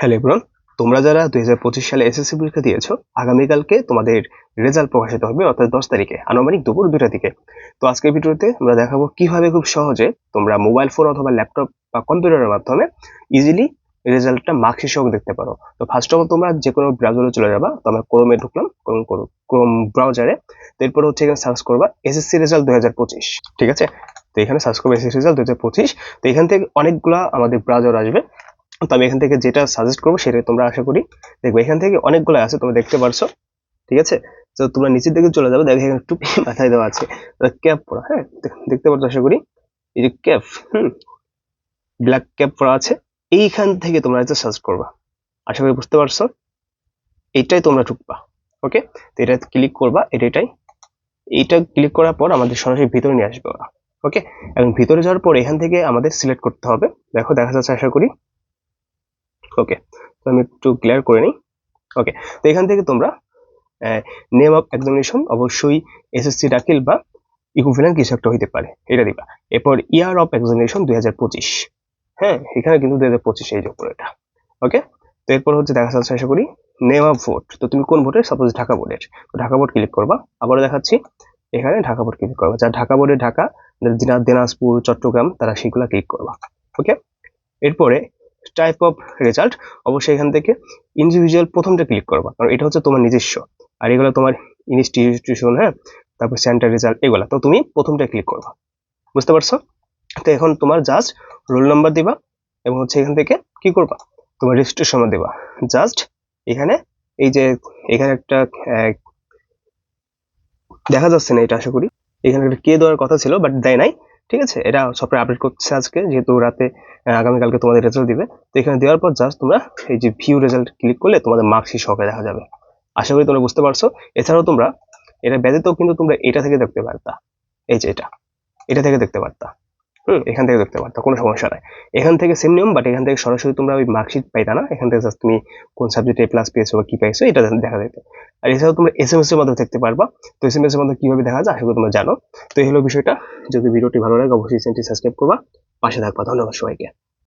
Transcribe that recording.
Hello এব্রন তোমরা যারা দুই হাজার পঁচিশ সালে এসএসসি পরীক্ষা দিয়েছ, আগামীকালকে তোমাদের রেজাল্ট প্রকাশিত হবে অর্থাৎ দশ তারিখে, আনুমানিক দুপুর দুটা দিকে। তো আজকের ভিডিওতে আমরা দেখাবো কীভাবে খুব সহজে তোমরা মোবাইল ফোন অথবা ল্যাপটপ বা কম্পিউটারের মাধ্যমে ইজিলি রেজাল্টটা মার্কশিট সহ দেখতে পারো। তো ফার্স্ট অফ অল তোমরা যে কোনো ব্রাউজারে চলে যাবা, তো আমরা ক্রোমে ঢুকলাম ক্রোম করো ক্রোম ব্রাউজারে তো এরপর হচ্ছে এখানে সার্চ করবা এসএসসি রেজাল্ট দুই হাজার পঁচিশ, ঠিক আছে? তো এখানে সার্চ করবে এসএসসি রেজাল্ট দুই হাজার পঁচিশ, তো এখান থেকে অনেকগুলা আমাদের ব্রাউজার আসবে। তো আমি এখান থেকে যেটা সাজেস্ট করব সেটা তোমরা আশা করি দেখবে। এখান থেকে অনেকগুলো আছে, তোমরা দেখতে পারছ, ঠিক আছে? তো তোমরা নিচের দিকে চলে যাবে দেখো এখানে টুপি মাথায় দেওয়া আছে। ক্যাপ পরা হ্যাঁ দেখতে পারছ আশা করি? এই যে ক্যাপ, হুম ব্ল্যাক ক্যাপ পরা আছে, এইখান থেকে তোমরা এটা সার্চ করবা। আশা করি বুঝতে পারছ? এইটাই তোমরা ঢুকবা ওকে তো এটা ক্লিক করবা, এটা এটাই। এইটা ক্লিক করার পর আমাদের সরাসরি ভিতরে নিয়ে আসবে ওরা ওকে এবং ভিতরে যাওয়ার পর এখান থেকে আমাদের সিলেক্ট করতে হবে। দেখো, দেখা যাচ্ছে আশা করি। ওকে তো আমি একটু ক্লিয়ার করে নিই। ওকে তো এখান থেকে তোমরা নেম অফ এক্সামিনেশন অবশ্যই এসএসসি দাখিল বা ইকুইভ্যালেন্ট কিছু একটা হইতে পারে, এটা দিবা। এরপর ইয়ার অফ এক্সামিনেশন দুই হাজার পঁচিশ। হ্যাঁ এখানে কিন্তু দুই হাজার পঁচিশ এই যে উপরে এটা। ওকে তো এরপর হচ্ছে দেখা যাচ্ছে, আশা করি নেম অফ ভোট তো তুমি কোন ভোটের সাপোজ ঢাকা বোর্ডের তো ঢাকা বোর্ড ক্লিক করবা। আবারও দেখাচ্ছি, এখানে ঢাকা বোর্ড ক্লিক করবা। যারা ঢাকা বোর্ডে ঢাকা দিনা- দিনাজপুর, চট্টগ্রাম, তারা সেগুলা ক্লিক করবা। ওকে এরপরে টাইপ অফ রেজাল্ট অবশ্যই এখান থেকে ইন্ডিভিজুয়াল প্রথমটা ক্লিক করবা। কারণ এটা হচ্ছে তোমার নিজস্ব। আর এগুলো তোমার ইনস্টিটিউশন হ্যাঁ? তারপর সেন্টার রেজাল্ট এগুলা। তো তুমি প্রথমটা ক্লিক করবা। বুঝতে পারছ? তো এখন তোমার জাস্ট রোল নাম্বার দিবা এবং হচ্ছে এখান থেকে কি করবা? তোমার রেজিস্ট্রেশন দিবা। জাস্ট এখানে এই যে এখানে একটা দেখা যাচ্ছে না এটা আশা করি। এখানে একটা কে দেওয়ার কথা ছিল বাট দেয় নাই। ঠিক আছে? এটা সফটওয়্যার আপডেট করছে আজকে, যেহেতু রাতে আগামীকালকে তোমাদের রেজাল্ট দিবে। তো এখানে দেওয়ার পর জাস্ট তোমরা এই যে ভিউ রেজাল্ট ক্লিক করলে তোমাদের মার্কশিট সহকারে দেখা যাবে। আশা করি তোমরা বুঝতে পারছ। এছাড়াও তোমরা, এটা ব্যতীত কিন্তু তোমরা এটা থেকে দেখতে পারতা। এই যে এটা এটা থেকে দেখতে পারতা। হুম, এখান থেকে দেখতে পারতো কোনো সমস্যা নাই। এখান থেকে সেম নিয়ম বাট এখান থেকে সরাসরি তোমরা ওই মার্কশিট পাইতা না। এখান থেকে জাস্ট তুমি কোন সাবজেক্টে প্লাস পেয়েছ বা কি পাইছো, এটা দেখা যেত আর এছাড়াও তোমরা এস এম এস এর মাধ্যমে দেখতে পারবা। তো এস এম এস এর মাধ্যমে কীভাবে দেখা যায়, আশা করি তোমরা জানো। তো এই হলো বিষয়টা। যদি ভিডিওটি ভালো লাগে, অবশ্যই চ্যানেলটি সাবস্ক্রাইব করবা। পাশে থাকবা। ধন্যবাদ সবাইকে।